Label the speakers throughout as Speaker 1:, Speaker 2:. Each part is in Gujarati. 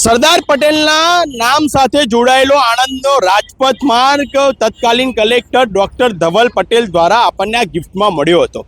Speaker 1: સરદાર પટેલના નામ સાથે જોડાયેલો આણંદનો રાજપથ માર્ગ તત્કાલીન કલેક્ટર ડૉક્ટર ધવલ પટેલ દ્વારા આપણને આ ગિફ્ટમાં મળ્યો હતો.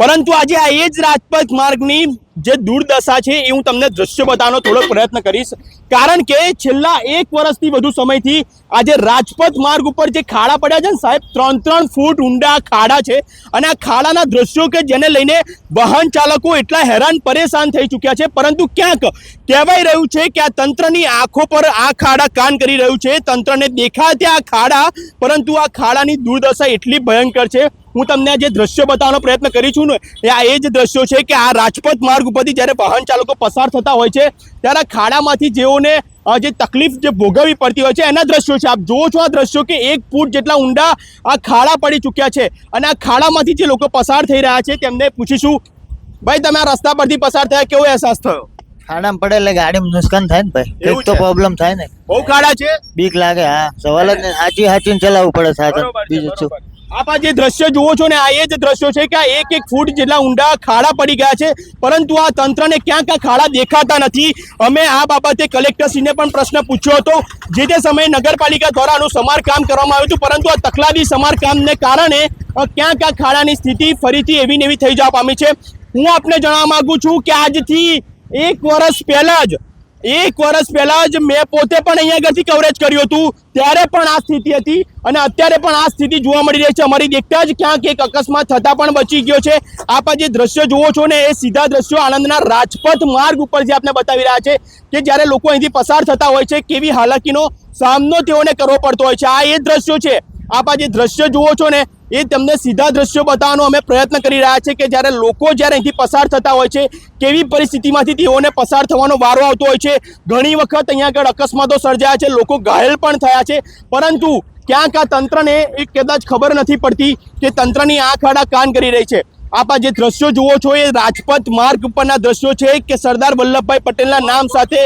Speaker 1: પરંતુ આજે આ એ જ રાજપથ માર્ગની જે દુર્દશા છે એ હું તમને દ્રશ્ય બતાવવાનો થોડો પ્રયત્ન કરીશ. કારણ કે છેલ્લા એક વર્ષથી વધુ સમયથી આજે રાજપથ માર્ગ ઉપર જે ખાડા પડ્યા છે ને સાહેબ, ત્રણ ત્રણ ફૂટ ઊંડા ખાડા છે. અને આ ખાડાના દ્રશ્યો કે જેને લઈને વાહન ચાલકો એટલા હેરાન પરેશાન થઈ ચૂક્યા છે. પરંતુ ક્યાંક કહેવાય રહ્યું છે કે આ તંત્રની આંખો પર આ ખાડા કાન કરી રહ્યું છે. તંત્રને દેખાય ત્યાં ખાડા, પરંતુ આ ખાડાની દુર્દશા એટલી ભયંકર છે. હું તમને જે દ્રશ્યો બતાવવાનો પ્રયત્ન કરી છું ને એ આ એ જ દ્રશ્યો છે કે આ રાજપથ માર્ગ ઉપરથી જ્યારે વાહન ચાલકો પસાર થતા હોય છે ત્યારે ખાડામાંથી જેઓને જે તકલીફ જે ભોગવવી પડતી હોય છે એના દ્રશ્યો છે. આપ જુઓ છો આ દ્રશ્યો કે એક ફૂટ જેટલા ઊંડા આ ખાડા પડી ચૂક્યા છે અને આ ખાડામાંથી જે લોકો પસાર થઈ રહ્યા છે તેમને પૂછીશું ભાઈ તમે આ રસ્તા પરથી પસાર થયા કેવો અહેસાસ થયો?
Speaker 2: ખાડામાં પડે એટલે ગાડીમાં નુકસાન થાય ને ભાઈ.
Speaker 1: એવું
Speaker 2: તો પ્રોબ્લેમ થાય ને.
Speaker 1: બહુ ખાડા છે?
Speaker 2: બીક લાગે હા. સવાલ જ નહીં. સાચી સાચીને ચલાવવું પડે સાધન. બીજું શું.
Speaker 1: આપ જે દ્રશ્ય જુઓ છો ને, આ એ જ દ્રશ્યો છે કે આ એક એક ફૂટ જેટલા ઊંડા ખાડા પડી ગયા છે, પરંતુ આ તંત્રને ક્યાં ક્યાં ખાડા દેખાતા નથી? અમે આ બાબતે કલેક્ટરશ્રીને પણ પ્રશ્ન પૂછ્યો હતો. જે તે સમયે નગરપાલિકા દ્વારા આનું સમારકામ કરવામાં આવ્યું હતું, પરંતુ આ તકલાદી સમારકામને કારણે ક્યાં ક્યાં ખાડાની સ્થિતિ ફરીથી એવી ને એવી થઈ જવા પામી છે. હું આપને જણાવવા માગું છું કે આજથી એક વર્ષ પહેલાં જ એક વર્ષ પહેલા જ મેં પોતે પણ અહીંયા આગળથી કવરેજ કર્યું હતું. ત્યારે પણ આ સ્થિતિ હતી અને અત્યારે પણ આ સ્થિતિ જોવા મળી રહી છે. અમારી દેખતા જ ક્યાંક એક અકસ્માત થતા પણ બચી ગયો છે. આપ જે દ્રશ્યો જુઓ છો ને, એ સીધા દ્રશ્યો આણંદના રાજપથ માર્ગ ઉપર જે આપને બતાવી રહ્યા છે કે જ્યારે લોકો અહીંથી પસાર થતા હોય છે, કેવી હાલાકીનો સામનો તેઓને કરવો પડતો હોય છે. આ એ દ્રશ્યો છે આપ આ જે દ્રશ્ય જુઓ છો ને, એ તમને સીધા દ્રશ્યો બતાવવાનો અમે પ્રયત્ન કરી રહ્યા છીએ કે જ્યારે લોકો જ્યારે અહીંથી પસાર થતા હોય છે, કેવી પરિસ્થિતિમાંથી તેઓને પસાર થવાનો વારો આવતો હોય છે, ઘણી વખત અહીંયા આગળ અકસ્માતો સર્જાયા છે, લોકો ઘાયલ પણ થયા છે, પરંતુ ક્યાંક આ તંત્રને એ કદાચ ખબર નથી પડતી કે તંત્રની આંખ આડા કાન કરી રહી છે. આપ આ જે દ્રશ્યો જુઓ છો, એ રાજપથ માર્ગ ઉપરના દ્રશ્યો છે કે સરદાર વલ્લભભાઈ પટેલના નામ સાથે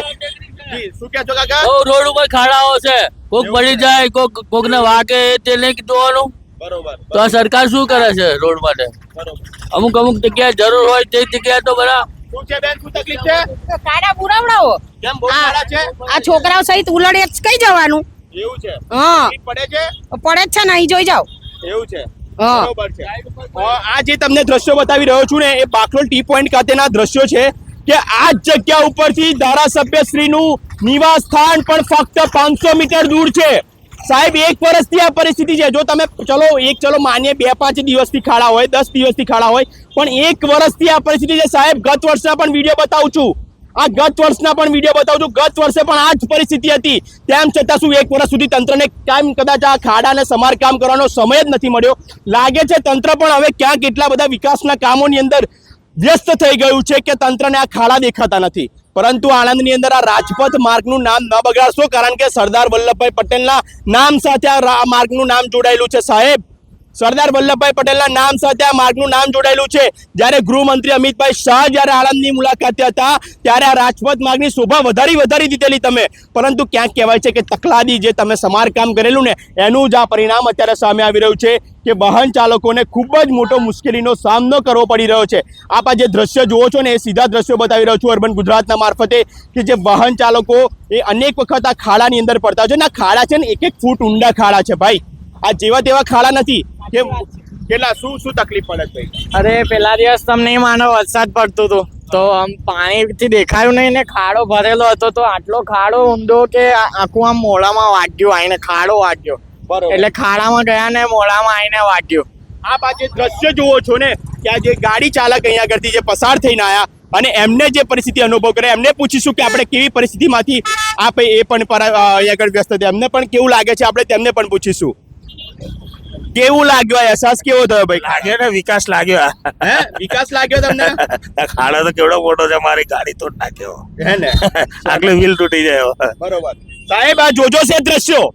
Speaker 1: શું કે છો કાકા?
Speaker 3: બહુ રોડ ઉપર ખાડાઓ છે. કોક પડી જાય કોક કોક ને વાગે તે નહીં જોવાનું.
Speaker 1: બરોબર
Speaker 3: તો આ સરકાર શું કરે છે રોડ માટે? અમુક અમુક જગ્યાએ જરૂર હોય તે જગ્યાએ તો બધા
Speaker 1: શું છે બેન શું તકલીફ છે?
Speaker 4: કાડા પુરાવડાવો.
Speaker 1: કેમ બહુ
Speaker 4: આ
Speaker 1: છે?
Speaker 4: આ છોકરાઓ સહિત ઉલડે કઈ જવાનું?
Speaker 1: એવું છે.
Speaker 4: હા.
Speaker 1: પડે છે?
Speaker 4: પડે છે ને અહીં જોઈ જાવ
Speaker 1: એવું છે. બરોબર છે. આ જે તમને દ્રશ્યો બતાવી રહ્યો છું ને એ બાકરોલ ટી પોઈન્ટ ખાતેના દ્રશ્યો છે. કે આ જ જગ્યા ઉપરથી ધારાસભ્ય શ્રીનું નિવાસ સ્થાન પણ ફક્ત પાંચસો મીટર દૂર છે. સાહેબ, એક વર્ષથી આ પરિસ્થિતિ છે. જો તમે ચલો, એક ચલો માન્ય બે પાંચ દિવસથી ખાડા હોય, દસ દિવસથી ખાડા હોય, પણ એક વર્ષથી આ પરિસ્થિતિ છે. સાહેબ, ગત વર્ષના પણ વીડિયો બતાવું છું. આ ગત વર્ષના પણ વીડિયો બતાવું છું. ગત વર્ષે પણ આ જ પરિસ્થિતિ હતી. તેમ છતાં શું એક વર્ષ સુધી તંત્રને કાયમ કદાચ આ ખાડાને સમારકામ કરવાનો સમય જ નથી મળ્યો. લાગે છે તંત્ર પણ હવે ક્યાંક એટલા બધા વિકાસના કામોની અંદર વ્યસ્ત થઈ ગયું છે કે તંત્રને આ ખાડા દેખાતા નથી. પરંતુ આણંદની અંદર આ રાજપથ માર્ગનું નામ ન બગાડશો, કારણ કે સરદાર વલ્લભભાઈ પટેલના નામ સાથે આ માર્ગનું નામ જોડાયેલું છે. સાહેબ સરદાર વલ્લભભાઈ પટેલના નામ સાથે આ માર્ગનું નામ જોડાયેલું છે. જ્યારે ગૃહમંત્રી અમિતભાઈ શાહ જ્યારે આણંદની મુલાકાતે હતા, ત્યારે આ રાજપથ માર્ગની શોભા વધારી વધારી દીધેલી તમે. પરંતુ ક્યાંક કહેવાય છે કે તકલાદી જે તમે સમારકામ કરેલું ને, એનું જ આ પરિણામ અત્યારે સામે આવી રહ્યું છે કે વાહન ચાલકોને ખૂબ જ મોટો મુશ્કેલીનો સામનો કરવો પડી રહ્યો છે. આપ આ જે દ્રશ્ય જુઓ છો ને, એ સીધા દ્રશ્યો બતાવી રહ્યો છું અર્બન ગુજરાતના મારફતે, કે જે વાહન ચાલકો એ અનેક વખત આ ખાડાની અંદર પડતા હોય છે. ને આ ખાડા છે ને, એક એક ફૂટ ઊંડા ખાડા છે ભાઈ. આ જેવા તેવા ખાડા નથી. કેટલા શું શું તકલીફ પડે ભાઈ
Speaker 5: અરે પેલા દિવસ તમને માનો વરસાદ પડતો હતો તો આમ પાણીથી દેખાયું નહીં ને ખાડો ભરેલો હતો તો આટલો ખાડો ઊંડો કે આખું આમ મોઢામાં વાગ્યું આઈને ખાડો વાગ્યો. એટલે ખાડામાં ગયા ને મોઢામાં આઈને વાગ્યો.
Speaker 1: આ જે દ્રશ્ય જુઓ છો ને કે આ જે ગાડી ચાલક અહીંયા કરતી જે પસાર થઈને આયા અને એમને જે પરિસ્થિતિ અનુભવ કરે એમને પૂછીશું કે આપણે કેવી પરિસ્થિતિમાંથી આપ એ પણ અહીંયા આગળ વ્યસ્ત થયા. એમને પણ કેવું લાગે છે આપણે તેમને પણ પૂછીશું. કેવું લાગ્યો અહેસાસ કેવો થયો ભાઈ?
Speaker 6: લાગ્યો ને વિકાસ લાગ્યો.
Speaker 1: હે? વિકાસ લાગ્યો તમને?
Speaker 6: ખાડો તો કેવડો મોટો છે મારી ગાડી તોડ નાખ્યો
Speaker 1: હે ને?
Speaker 6: આગળ વ્હીલ તૂટી જાય
Speaker 1: બરોબર. સાહેબ આ જોજો છે દ્રશ્યો.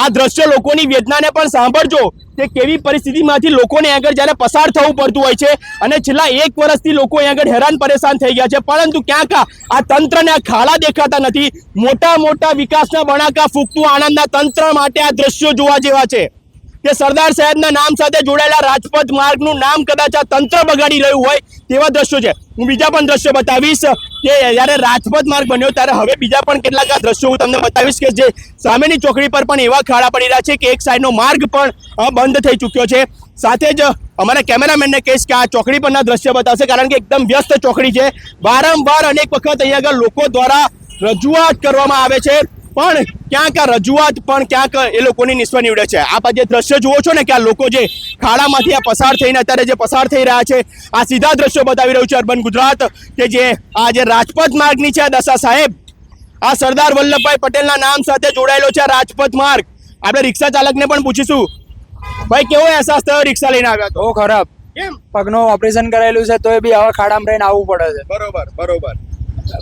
Speaker 1: આ દ્રશ્ય લોકોની વેદનાને પણ સાંભળજો કે કેવી પરિસ્થિતિમાંથી લોકોને આગળ જ્યારે પસાર થવું પડતું હોય છે અને છેલ્લા એક વર્ષથી લોકો આગળ હેરાન પરેશાન થઈ ગયા છે. પરંતુ ક્યાંક આ- આ તંત્રને આ ખાડા દેખાતા નથી. મોટા મોટા વિકાસના બણાકા ફૂંકતું આણંદના તંત્ર માટે આ દ્રશ્યો જોવા જેવા છે. કે સરદાર સાહેબના નામ સાથે જોડાયેલા રાજપથ માર્ગનું નામ કદાચ આ તંત્ર બગાડી રહ્યું હોય તેવા દ્રશ્યો છે. હું બીજા પણ દ્રશ્યો બતાવીશ કે જ્યારે રાજપથ માર્ગ બન્યો ત્યારે હવે બીજા પણ કેટલાક દ્રશ્યો હું તમને બતાવીશ કે જે સામેની ચોકડી પર પણ એવા ખાડા પડી રહ્યા છે કે એક સાઈડનો માર્ગ પણ બંધ થઈ ચૂક્યો છે. સાથે જ અમારા કેમેરામેનને કહીશ કે આ ચોકડી પરના દ્રશ્ય બતાવશે કારણ કે એકદમ વ્યસ્ત ચોકડી છે. વારંવાર અનેક વખત અહીંયા આગળ લોકો દ્વારા રજૂઆત કરવામાં આવે છે. પણ ક્યાંક આ રજૂઆત પણ ક્યાંક એ લોકોની નિષ્ફળ નીવડે છે. આપ જે દ્રશ્ય જુઓ છો ને કે આ લોકો જે ખાડામાંથી આ પસાર થઈને અત્યારે જે પસાર થઈ રહ્યા છે આ સીધા દ્રશ્યો બતાવી રહ્યું છે અર્બન ગુજરાત કે જે આ જે રાજપથ માર્ગની છે આ દશા સાહેબ આ સરદાર વલ્લભભાઈ પટેલના નામ સાથે જોડાયેલો છે રાજપથ માર્ગ. આપણે રિક્ષા ચાલકને પણ પૂછીશું. ભાઈ કેવો અહેસાસ થયો રિક્ષા લઈને આવ્યા તો?
Speaker 7: ખરાબ.
Speaker 1: કેમ?
Speaker 7: પગનું ઓપરેશન કરાયેલું છે તોય બી હવે ખાડામાં રહીને આવવું પડે છે.
Speaker 1: બરોબર બરોબર.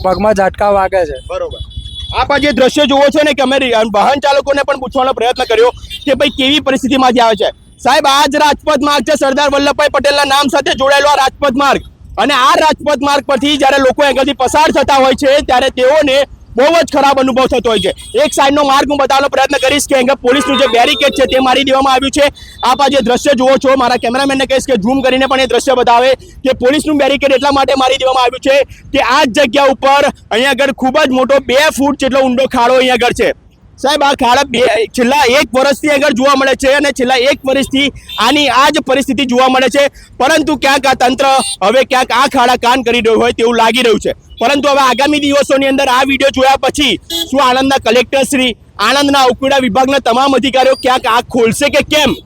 Speaker 7: પગમાં ઝાટકા વાગે છે.
Speaker 1: બરોબર. આપ આ જે દ્રશ્ય જુઓ છો ને કે અમે વાહન ચાલકોને પણ પૂછવાનો પ્રયત્ન કર્યો કે ભાઈ કેવી પરિસ્થિતિમાંથી આવે છે. સાહેબ, આ જ રાજપથ માર્ગ છે સરદાર વલ્લભભાઈ પટેલના નામ સાથે જોડાયેલો આ રાજપથ માર્ગ. અને આ રાજપથ માર્ગ પરથી જ્યારે લોકો અહીંયાથી પસાર થતા હોય છે, ત્યારે તેઓને બહુ જ ખરાબ અનુભવ થતો હોય છે. એક સાઈડનો માર્ગ હું બતાવવાનો પ્રયત્ન કરીશ કે અહીંયા પોલીસનું જે બેરિકેડ છે તે મારી દેવામાં આવ્યું છે. આપ આ જે દ્રશ્ય જુઓ છો, મારા કેમેરામેનને કહીશ કે ઝૂમ કરીને પણ એ દ્રશ્ય બતાવે કે પોલીસનું બેરિકેડ એટલા માટે મારી દેવામાં આવ્યું છે કે આ જ જગ્યા ઉપર અહીંયા આગળ ખૂબ જ મોટો બે ફૂટ જેટલો ઊંડો ખાડો અહીંયા આગળ છે. સાહેબ, આ ખાડા બે, છેલ્લા એક વર્ષથી આગળ જોવા મળે છે અને છેલ્લા એક વર્ષથી આની આ જ પરિસ્થિતિ જોવા મળે છે. પરંતુ ક્યાંક આ તંત્ર હવે ક્યાંક આ ખાડા કાન કરી રહ્યું હોય તેવું લાગી રહ્યું છે. પરંતુ હવે આગામી દિવસોની અંદર આ વીડિયો જોયા પછી શું આણંદના કલેક્ટર શ્રી, આણંદના ઉકુડા વિભાગના તમામ અધિકારીઓ ક્યાંક આ ખોલશે કે કેમ?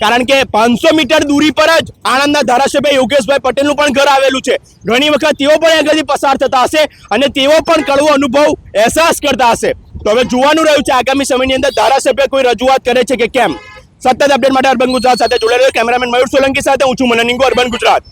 Speaker 1: કારણ કે પાંચસો મીટર દૂરી પર જ આણંદના ધારાસભ્ય યોગેશભાઈ પટેલનું પણ ઘર આવેલું છે. ઘણી વખત તેઓ પણ આગળથી પસાર થતા હશે અને તેઓ પણ કડવો અનુભવ અહેસાસ કરતા હશે. તો હવે જોવાનું રહ્યું છે, આગામી સમયની અંદર ધારાસભ્ય કોઈ રજૂઆત કરે છે કે કેમ? સતત અપડેટ માટે અર્બન ગુજરાત સાથે જોડાયેલો કેમેરામેન મયુર સોલંકી સાથે હું છું મનનિંગો અર્બન ગુજરાત.